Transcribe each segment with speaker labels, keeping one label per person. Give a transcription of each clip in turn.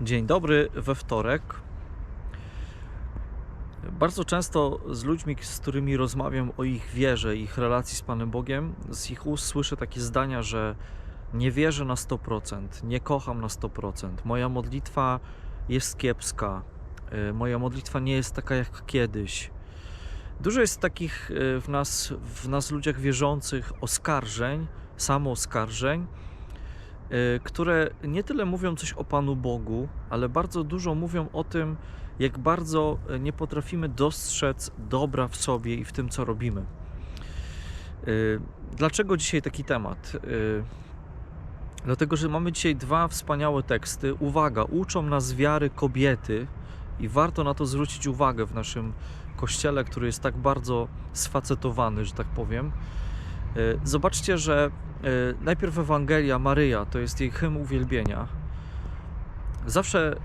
Speaker 1: Dzień dobry we wtorek. Bardzo często z ludźmi, z którymi rozmawiam o ich wierze, ich relacji z Panem Bogiem, z ich ust słyszę takie zdania, że nie wierzę na 100%, nie kocham na 100%, moja modlitwa jest kiepska, y, moja modlitwa nie jest taka jak kiedyś. Dużo jest takich y, w nas, w nas ludziach wierzących oskarżeń, samooskarżeń, y, które nie tyle mówią coś o Panu Bogu, ale bardzo dużo mówią o tym, jak bardzo y, nie potrafimy dostrzec dobra w sobie i w tym, co robimy. Y, Dlaczego dzisiaj taki temat? Y, Dlatego, że mamy dzisiaj dwa wspaniałe teksty. Uwaga, uczą nas wiary kobiety i warto na to zwrócić uwagę w naszym kościele, który jest tak bardzo sfacetowany, że tak powiem. Y, Zobaczcie, że y, najpierw Ewangelia Maryja to jest jej hymn uwielbienia. Zawsze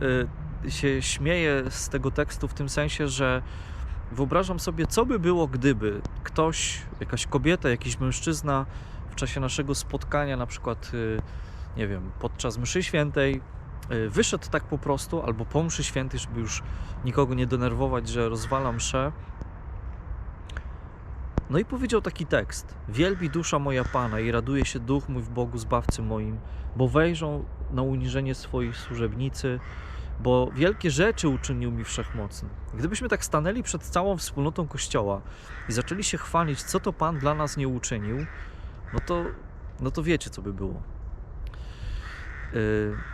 Speaker 1: y, się śmieję z tego tekstu w tym sensie, że wyobrażam sobie, co by było, gdyby ktoś, jakaś kobieta, jakiś mężczyzna w czasie naszego spotkania, na przykład, y, nie wiem, podczas mszy świętej, wyszedł tak po prostu, albo po mszy świętej, żeby już nikogo nie denerwować, że rozwala mszę. No i powiedział taki tekst: Wielbi dusza moja Pana i raduje się duch mój w Bogu Zbawcy moim, bo wejrzą na uniżenie swojej służebnicy, bo wielkie rzeczy uczynił mi wszechmocny. Gdybyśmy tak stanęli przed całą wspólnotą Kościoła i zaczęli się chwalić, co to Pan dla nas nie uczynił, no to, no to wiecie, co by było. Yy...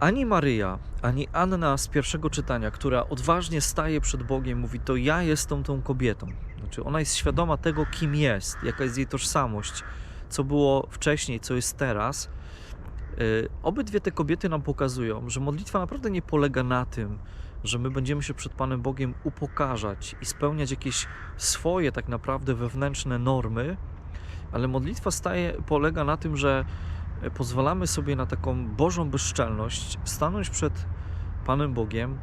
Speaker 1: Ani Maryja, ani Anna z pierwszego czytania, która odważnie staje przed Bogiem, mówi: To ja jestem tą kobietą. Znaczy, ona jest świadoma tego, kim jest, jaka jest jej tożsamość, co było wcześniej, co jest teraz. Yy, Obydwie te kobiety nam pokazują, że modlitwa naprawdę nie polega na tym, że my będziemy się przed Panem Bogiem upokarzać i spełniać jakieś swoje tak naprawdę wewnętrzne normy, ale modlitwa staje, polega na tym, że pozwalamy sobie na taką Bożą bezczelność, stanąć przed Panem Bogiem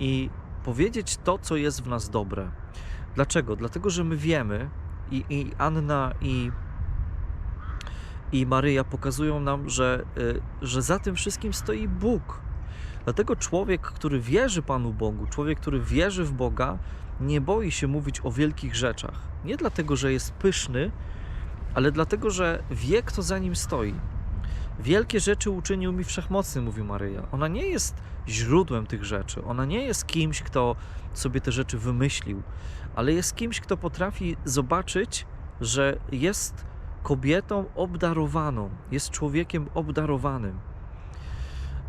Speaker 1: i powiedzieć to, co jest w nas dobre. Dlaczego? Dlatego, że my wiemy i, i Anna i i Maryja pokazują nam, że, y, że za tym wszystkim stoi Bóg. Dlatego człowiek, który wierzy Panu Bogu, człowiek, który wierzy w Boga, nie boi się mówić o wielkich rzeczach. Nie dlatego, że jest pyszny, ale dlatego, że wie, kto za nim stoi. Wielkie rzeczy uczynił mi wszechmocny, mówi Maryja. Ona nie jest źródłem tych rzeczy. Ona nie jest kimś, kto sobie te rzeczy wymyślił, ale jest kimś, kto potrafi zobaczyć, że jest kobietą obdarowaną, jest człowiekiem obdarowanym.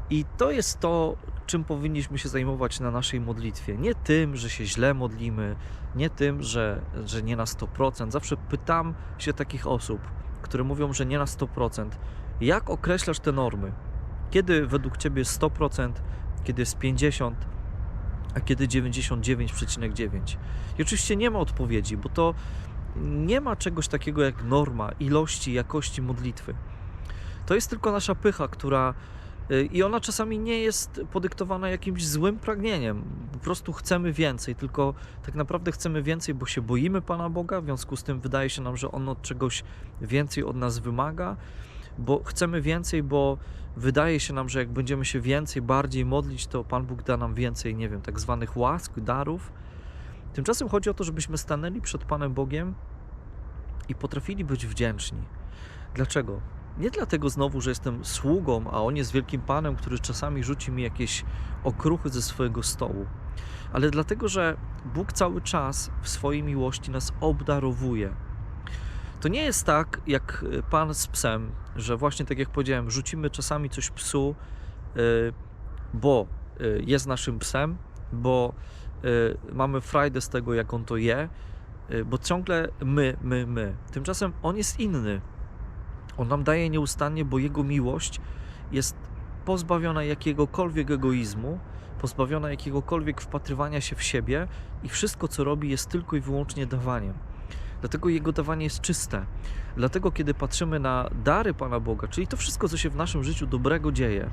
Speaker 1: I to jest to, czym powinniśmy się zajmować na naszej modlitwie. Nie tym, że się źle modlimy, nie tym, że, że nie na 100%. Zawsze pytam się takich osób, które mówią, że nie na 100%. Jak określasz te normy? Kiedy według Ciebie jest 100%, kiedy jest 50%, a kiedy 99,9%? I oczywiście nie ma odpowiedzi, bo to nie ma czegoś takiego jak norma ilości, jakości modlitwy. To jest tylko nasza pycha, która y, i ona czasami nie jest podyktowana jakimś złym pragnieniem. Po prostu chcemy więcej, tylko tak naprawdę chcemy więcej, bo się boimy Pana Boga, w związku z tym wydaje się nam, że On od czegoś więcej od nas wymaga, bo chcemy więcej, bo wydaje się nam, że jak będziemy się więcej, bardziej modlić, to Pan Bóg da nam więcej, nie wiem, tak zwanych łask, darów. Tymczasem chodzi o to, żebyśmy stanęli przed Panem Bogiem i potrafili być wdzięczni. Dlaczego? Nie dlatego znowu, że jestem sługą, a on jest wielkim panem, który czasami rzuci mi jakieś okruchy ze swojego stołu, ale dlatego, że Bóg cały czas w swojej miłości nas obdarowuje. To nie jest tak, jak pan z psem, że właśnie tak jak powiedziałem, rzucimy czasami coś psu, y, bo y, jest naszym psem, bo mamy frajdę z tego, jak on to je, bo ciągle my, my, my. Tymczasem on jest inny. On nam daje nieustannie, bo Jego miłość jest pozbawiona jakiegokolwiek egoizmu, pozbawiona jakiegokolwiek wpatrywania się w siebie i wszystko, co robi, jest tylko i wyłącznie dawaniem. Dlatego Jego dawanie jest czyste. Dlatego, kiedy patrzymy na dary Pana Boga, czyli to wszystko, co się w naszym życiu dobrego dzieje,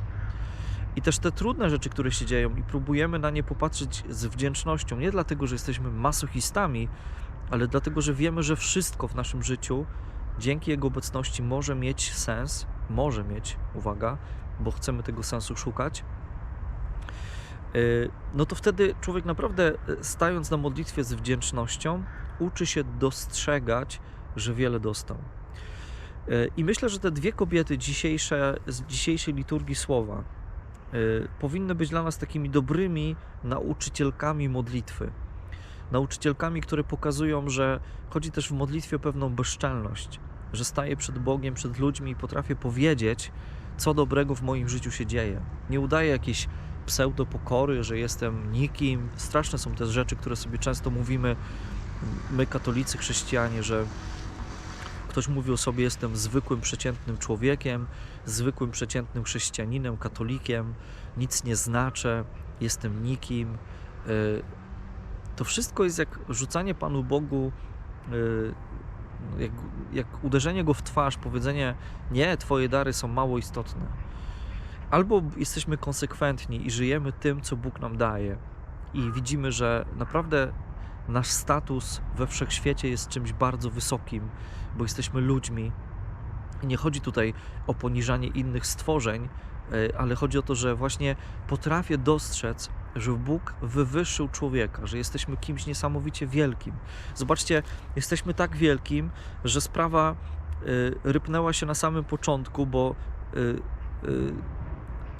Speaker 1: i też te trudne rzeczy, które się dzieją, i próbujemy na nie popatrzeć z wdzięcznością, nie dlatego, że jesteśmy masochistami, ale dlatego, że wiemy, że wszystko w naszym życiu dzięki Jego obecności może mieć sens może mieć, uwaga, bo chcemy tego sensu szukać, y, no to wtedy człowiek naprawdę, y, stając na modlitwie z wdzięcznością, uczy się dostrzegać, że wiele dostał. Y, I myślę, że te dwie kobiety dzisiejsze, z dzisiejszej liturgii słowa y, powinny być dla nas takimi dobrymi nauczycielkami modlitwy. Nauczycielkami, które pokazują, że chodzi też w modlitwie o pewną bezczelność, że staję przed Bogiem, przed ludźmi i potrafię powiedzieć, co dobrego w moim życiu się dzieje. Nie udaję jakiejś pseudopokory, że jestem nikim. Straszne są te rzeczy, które sobie często mówimy, my katolicy, chrześcijanie, że ktoś mówi o sobie, jestem zwykłym, przeciętnym człowiekiem, zwykłym, przeciętnym chrześcijaninem, katolikiem, nic nie znaczę, jestem nikim. Y, To wszystko jest jak rzucanie Panu Bogu, y, jak, jak uderzenie go w twarz, powiedzenie: Nie, Twoje dary są mało istotne. Albo jesteśmy konsekwentni i żyjemy tym, co Bóg nam daje, i widzimy, że naprawdę nasz status we wszechświecie jest czymś bardzo wysokim, bo jesteśmy ludźmi. I nie chodzi tutaj o poniżanie innych stworzeń, e, ale chodzi o to, że właśnie potrafię dostrzec, że Bóg wywyższył człowieka, że jesteśmy kimś niesamowicie wielkim. Zobaczcie, jesteśmy tak wielkim, że sprawa y, rypnęła się na samym początku, bo y,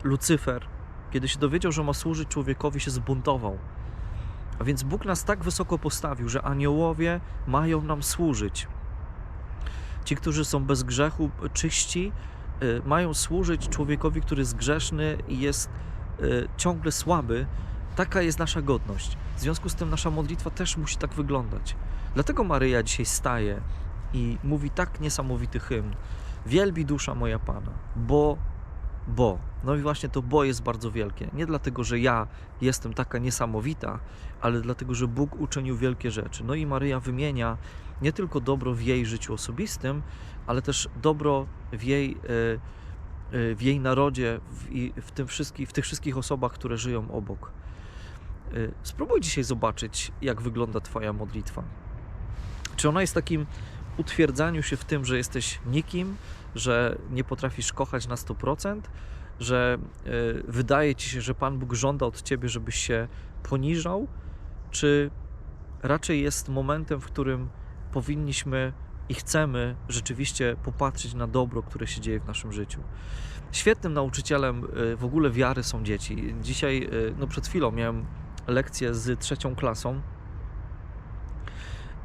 Speaker 1: Lucyfer, kiedy się dowiedział, że ma służyć człowiekowi, się zbuntował. A więc Bóg nas tak wysoko postawił, że aniołowie mają nam służyć. Ci, którzy są bez grzechu, czyści, y, mają służyć człowiekowi, który jest grzeszny i jest y, ciągle słaby. Taka jest nasza godność. W związku z tym nasza modlitwa też musi tak wyglądać. Dlatego Maryja dzisiaj staje i mówi tak niesamowity hymn. Wielbi dusza moja Pana, bo, bo. No i właśnie to bo jest bardzo wielkie. Nie dlatego, że ja jestem taka niesamowita, ale dlatego, że Bóg uczynił wielkie rzeczy. No i Maryja wymienia nie tylko dobro w jej życiu osobistym, ale też dobro w jej, e, e, w jej narodzie i w, tym wszystkich, w tych wszystkich osobach, które żyją obok. E, Spróbuj dzisiaj zobaczyć, jak wygląda Twoja modlitwa. Czy ona jest takim utwierdzaniu się w tym, że jesteś nikim, że nie potrafisz kochać na 100%, że e, wydaje ci się, że Pan Bóg żąda od ciebie, żebyś się poniżał, czy raczej jest momentem, w którym powinniśmy i chcemy rzeczywiście popatrzeć na dobro, które się dzieje w naszym życiu. Świetnym nauczycielem e, w ogóle wiary są dzieci. Dzisiaj, e, no przed chwilą miałem lekcję z trzecią klasą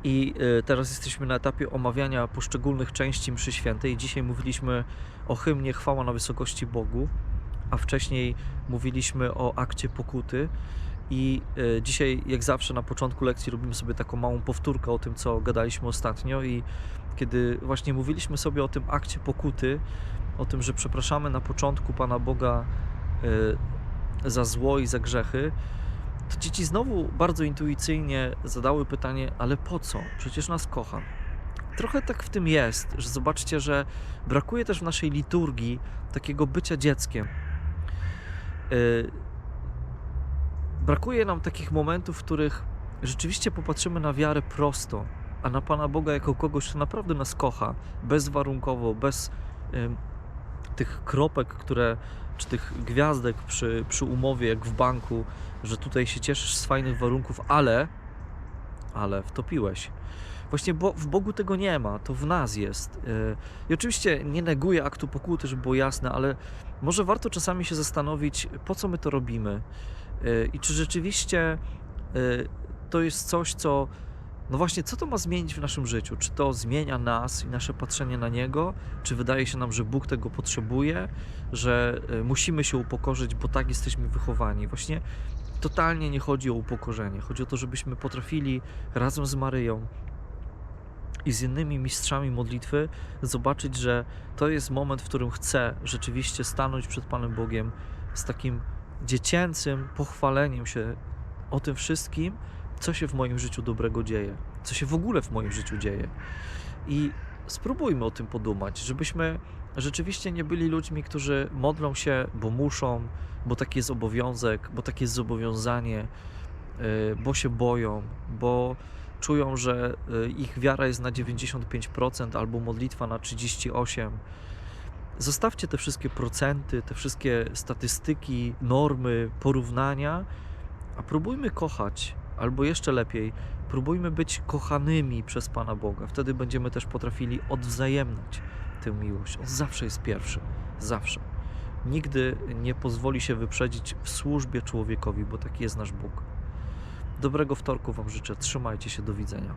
Speaker 1: i e, teraz jesteśmy na etapie omawiania poszczególnych części mszy świętej. Dzisiaj mówiliśmy o hymnie Chwała na wysokości Bogu, a wcześniej mówiliśmy o akcie pokuty. I e, dzisiaj, jak zawsze, na początku lekcji robimy sobie taką małą powtórkę o tym, co gadaliśmy ostatnio. I kiedy właśnie mówiliśmy sobie o tym akcie pokuty, o tym, że przepraszamy na początku Pana Boga e, za zło i za grzechy, to dzieci znowu bardzo intuicyjnie zadały pytanie: ale po co? Przecież nas kocha. Trochę tak w tym jest, że zobaczcie, że brakuje też w naszej liturgii takiego bycia dzieckiem. Yy, brakuje nam takich momentów, w których rzeczywiście popatrzymy na wiarę prosto, a na Pana Boga jako kogoś, kto naprawdę nas kocha, bezwarunkowo, bez tych kropek, które, czy tych gwiazdek przy, przy umowie, jak w banku, że tutaj się cieszysz z fajnych warunków, ale, ale wtopiłeś. Właśnie bo, w Bogu tego nie ma, to w nas jest. Yy, I oczywiście nie neguję aktu pokuty, żeby było jasne, ale może warto czasami się zastanowić, po co my to robimy yy, i czy rzeczywiście yy, to jest coś, co. No właśnie, co to ma zmienić w naszym życiu? Czy to zmienia nas i nasze patrzenie na Niego? Czy wydaje się nam, że Bóg tego potrzebuje, że y, musimy się upokorzyć, bo tak jesteśmy wychowani? Właśnie totalnie nie chodzi o upokorzenie. Chodzi o to, żebyśmy potrafili razem z Maryją i z innymi mistrzami modlitwy zobaczyć, że to jest moment, w którym chcę rzeczywiście stanąć przed Panem Bogiem z takim dziecięcym pochwaleniem się o tym wszystkim, co się w moim życiu dobrego dzieje, co się w ogóle w moim życiu dzieje. I spróbujmy o tym podumać, żebyśmy rzeczywiście nie byli ludźmi, którzy modlą się, bo muszą, bo taki jest obowiązek, bo takie jest zobowiązanie, yy, bo się boją, bo czują, że y, ich wiara jest na 95% albo modlitwa na 38%. Zostawcie te wszystkie procenty, te wszystkie statystyki, normy, porównania, a próbujmy kochać, albo jeszcze lepiej, próbujmy być kochanymi przez Pana Boga. Wtedy będziemy też potrafili odwzajemniać tę miłość. On zawsze jest pierwszy, zawsze. Nigdy nie pozwoli się wyprzedzić w służbie człowiekowi, bo taki jest nasz Bóg. Dobrego wtorku Wam życzę. Trzymajcie się, do widzenia.